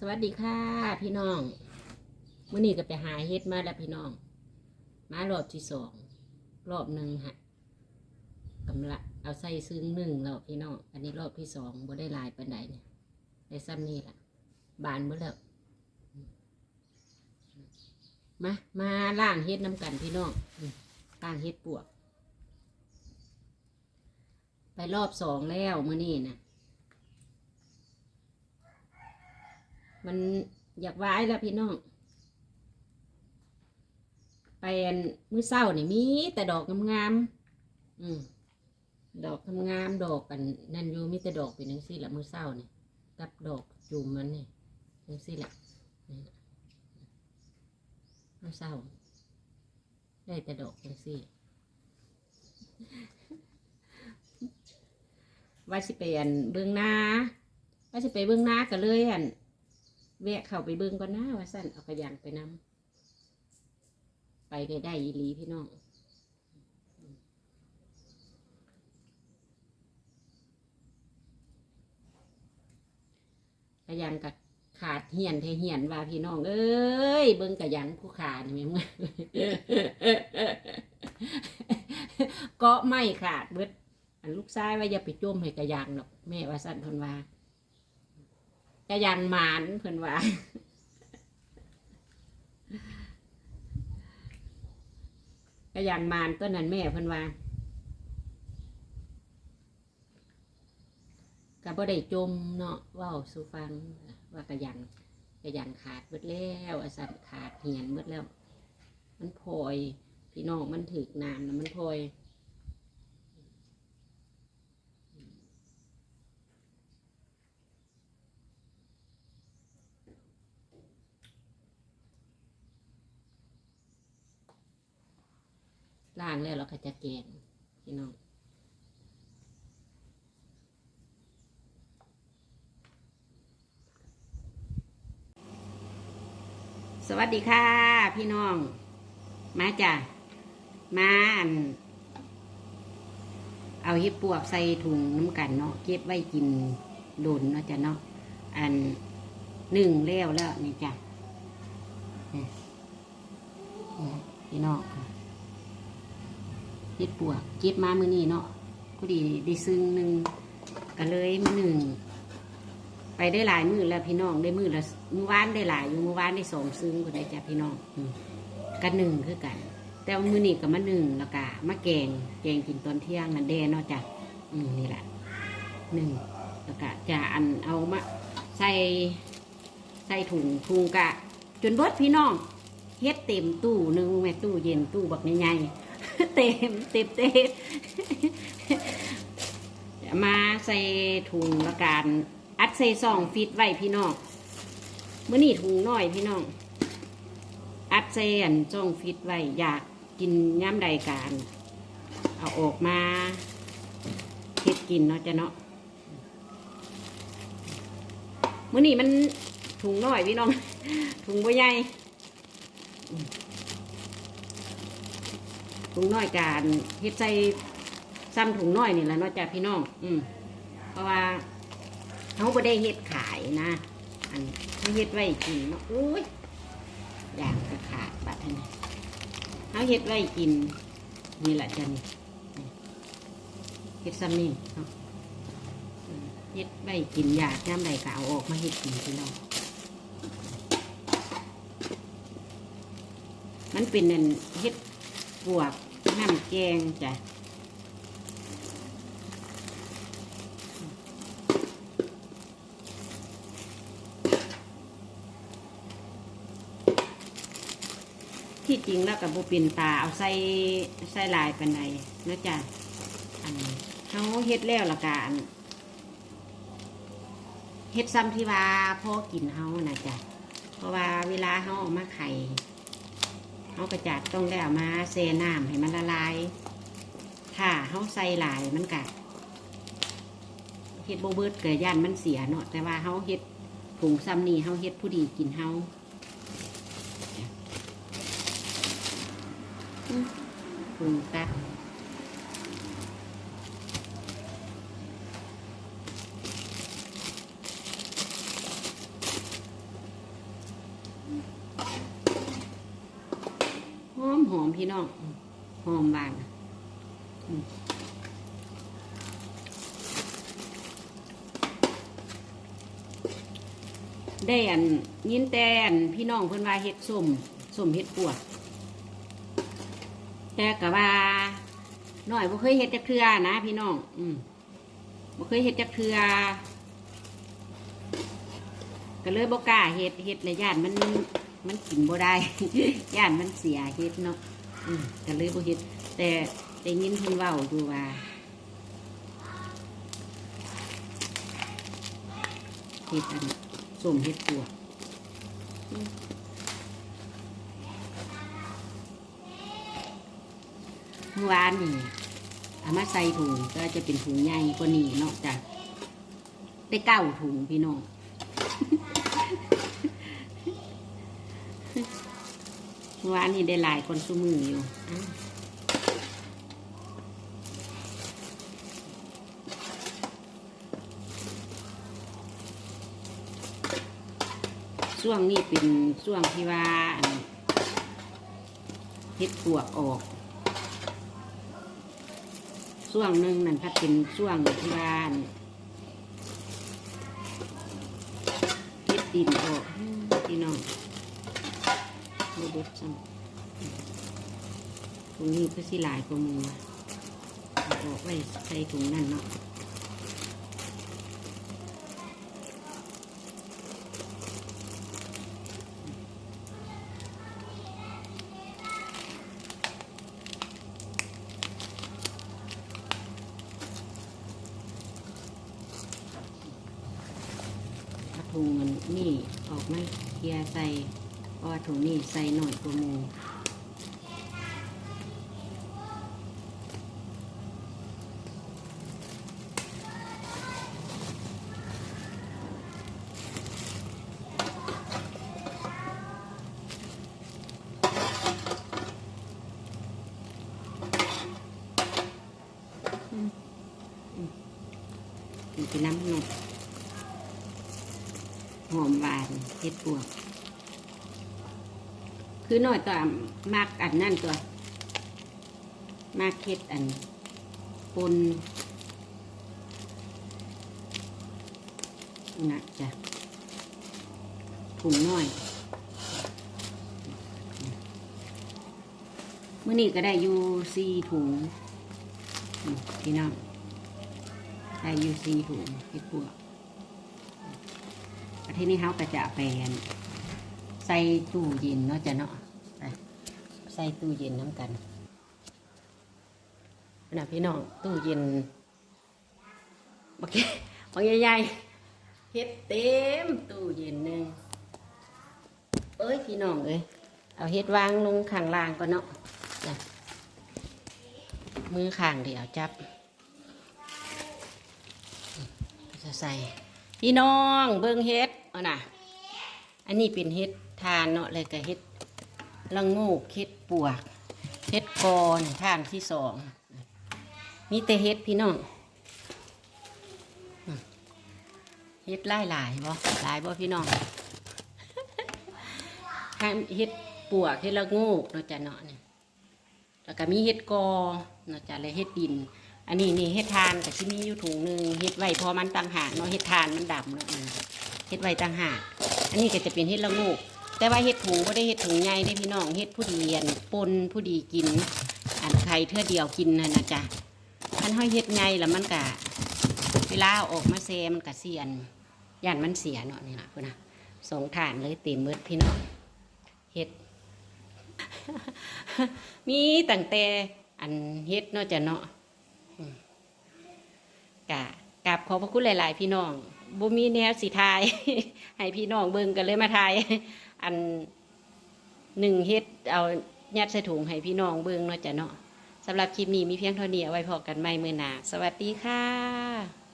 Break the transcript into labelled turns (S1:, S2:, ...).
S1: สวัสดีค่ะพี่น้องมื่อนี้ก็ไปหาเฮ็ดมาแล้วพี่น้อง มารอบที่สองรอบหนึ่งฮะกำละเอาใส่ซึ้งหนึ่งแล้วพี่น้อง อันนี้รอบที่สองบ่ได้ลายปันใดเนี่ยได้ซ้ำนี่ละบานเมื่อแล้วมามาล่างเฮ็ดน้ำกันพี่น้องล่างเฮ็ดปวก ไปรอบสองแล้วมื่อนี้นะ มันอยากวายแล้วพี่น้องไปอันมื้อเศร้านี่มีแต่ดอกงามๆอืมดอกงามๆดอกกันนั่นอยู่มีแต่ดอกเป็นจังซี่ละมื้อเศร้านี่กับดอกจุ่มมันนี่จังซี่ละนี่ล่ะมื้อเศร้าได้แต่ดอกจังซี่ว่าสิไปอันเบื้องหน้าว่าสิไปเบื้องหน้าก็เลยอัน แวะเข้าไปเบิ่งก่อนนะว่าสั่นเอากระยังไปนำไปก็ได้อีหลีพี่น้องกระยังกับขาดเหียนเทเหียนว่าพี่น้องเอ้ยเบิ่งกระยังผู้ขาดนี่ม่งเกาะไม่ขาดเบิดอันลูกชายว่าอย่าไปจมให้กระยังหรอกแม่ว่าสั่นทนว่า จะยังหมานเพิ่นว่าก็ยังมานต้นนั้นแม่เพิ่นว่าก็บ่ได้จมเนาะว้าสู่ฟังว่ากระยังกระยังขาดเบิดแล้วอสันขาดเหียนเบิดแล้ว มันพลอย พี่น้องมันถึกน้ำนะมันพลอย ล้างแล้วเราก็จะแกงพี่น้องสวัสดีค่ะ พี่น้อง มาจ้ะมาอัน เอาเห็ดปวกใส่ถุงน้ำกันเนาะเก็บไว้กินโดนเนาะจ้ะเนาะอันหนึ่งแล้วแล้วนี่จ้ะนี่นี่พี่น้อง เฮ็ดปวกเก็บมามื้อนี้เนาะพอดีได้ซึ้งหนึ่งก็เลยมื้อหนึ่งไปได้หลายมื้อแล้วพี่น้องได้มื้อละมื้อวานได้หลายอยู่มื้อวานได้สองซึ้งก็ได้จ้ะพี่น้องอืมกันหนึ่งคือกัน แต่มื้อนี้ก็มาหนึ่งแล้วก็มาแกงแกงกินตอนเที่ยงนั่นแดเนาะจ้ะอืมนี่แหละหนึ่งแล้วก็จะอันเอามาใส่ใส่ถุงถุงกะ จนเบิดพี่น้องเฮ็ดเต็มตู้หนึงแม่ตู้เย็นตู้บักใหญ่ๆ เต็มเต็มเต็มมาใส่ถุงละกันอัดใส่ซองฟิตไว้พี่น้องเมื่อนี่ถุงน้อยพี่น้อง อัดใส่อันซองฟิตไว้อยากกินย่ำใดการเอาออกมาเฮ็ดกินเนาะจ้ะเนาะเมื่อนี่มันถุงน้อยพี่น้อง ถุงบ่ใหญ่ ถุงน้อยการเฮ็ดใส่ซ้ำถุงน้อยนี่แหละเนาะจ้ะพี่น้อง อืมเพราะว่าเขาบ่ได้เฮ็ดขายนะ อันเขาเฮ็ดไว้กินเนาะอุ้ยอยากจะขาดบัดนี้เขาเฮ็ดไว้กินนี่แหละจ้ะนี่เฮ็ดซ้ำนี่เนาะเฮ็ดไว้กินอยากย่ำใดก็เอาออกมาเฮ็ดกินพี่น้องมันเป็นนั่นเฮ็ด ปวกน้ำแกงจ้ะที่จริงแล้วกับบุปินปลาเอาใส่ใส่ลายไปันนะจ้ะอันเขาเฮ็ดแล้วละกันเฮ็ดซ้ำที่ว่าพ่อกินเฮานะจ้ะเพราะว่าเวลาเขาออกมาไข่ เขากระจัดต้องได้เอามาเซน้ำให้มันละลาย ถ้าเขาใส่หลายมันกะเฮ็ดโบเบิดเกิดย่านมันเสียเนาะแต่ว่าเขาเฮ็ดผงซ้ำนี่เขาเฮ็ดผู้ดีกินเขาผงตัด หอม พี่น้องหอมบานอืมได้อันยินแต่อันพี่น้องเพิ่นว่าเฮ็ดส้มส้มเฮ็ดปวด แต่กะว่าน้อยบ่เคยเฮ็ดจักเทือนะ พี่น้อง อืมบ่เคยเฮ็ดจักเทือก็เลยบ่กล้าเฮ็ดเฮ็ดเลยย่านมันมันกินบ่ได้ย่านมันเสียเฮ็ดเนาะ ก็เลยบ่เฮ็ดแต่ได้ยินเพิ่นเว้าอยู่ว่าเฮ็ดอันส้มเฮ็ดปวกเมื่อวานนี่เอามาใส่ถุงก็จะเป็นถุงใหญ่กว่านี้เนาะจ้ะได้เก้าถุงพี่น้อง เมื่อวนนี่ได้หลายคนสู้มืออยู่ช่วงนี้เป็นช่วงที่ว่าอันเฮ็ดปวกออกช่วงหนึ่งนั่นพัดเป็นช่วงที่ว่าอันเฮ็ดดินออกพี่น้อง โรบดจังตรงนี้ก็สิหลายกว่ามูเอาอกไว้ใส่ถุงนั่นเนาะถุงมันนี่ออกไหมเคียร์ใส่ ราะว่าถุงนี่ใส่หน่อยกว่ามูมันเป็นน้ำนมหอมหวานเห็ดปวก คือหน่อยตัวมากอันนั่นตัวมากเห็ดอันปนนะจ้ะถุงน้อยมื่อนี้ก็ได้อยู่สี่ถุงพี่น้องใส่ยูซีถุงเห็ดปวกประเทศนี้เขาก็จะเอาไปอัน ใส่ตู้เย็นเนาะจ้ะเนาะใส่ตู้เย็นน้ำกันนะพี่น้องตู้เย็นบักเก็บักใหญ่ๆเฮ็ดเต็มตู้เย็นหนึ่งเอ้ยพี่น้องเอ้ยเอาเฮ็ดวางลงข้างล่างก่อนเนาะมือข้างเดียวจับจะใส่พี่น้องเบิ่งเฮ็ดเอาน่ะ อันนี้เป็นเฮ็ดทานเนาะเลยก็เฮ็ดละงูกเฮ็ดปวกเฮ็ดกอนทานที่สองมีแต่เฮ็ดพี่น้องเฮ็ดหลายหลายบ่หลายบ่พี่น้องเฮ็ดปวกเฮ็ดละงูกเนาะจ้ะเนาะนี่แล้วก็มีเฮ็ดกอเนาะจ้ะและเฮ็ดดิน อันนี้นี่เฮ็ดทานกับที่มีอยู่ถุงหนึ่งเฮ็ดไว้พอมันต่างหากเนาะเฮ็ดทานมันดำเนาะเฮ็ดไว้ต่างหาก อันนี้ก็จะเป็นเฮ็ดละงูก แต่ว่าเฮ็ดถุงก็ได้เฮ็ดถุงใหญ่ได้พี่น้องเฮ็ดผู้ดีอันปนผู้ดีกิน อันใครเทื่อเดียวกินนะนะจ๊ะมันห้อยเฮ็ดใหญ่แล้วมันกะเวลาออกมาเซมันกะเสียนย่านมันเสียเนาะนี่ล่ะพุ่นนะสองฐานเลยเต็มมืดพี่น้องเฮ็ด มีตั้งแต่อันเฮ็ดเนาะจ้ะเนาะกะกราบขอพระคุณหลาย ๆ พี่น้อง บ่มีแนวสีทาย ให้พี่น้องเบิ่งกันเลยมาทาย อันหนึ่งเฮ็ดเอายัดใส่ถุงให้พี่น้องเบิ่งเนาะจ้ะเนาะสำหรับคลิปนี้มีเพียงเท่านี้เอาไว้พอกันใหม่มื้อหน้าสวัสดีค่ะ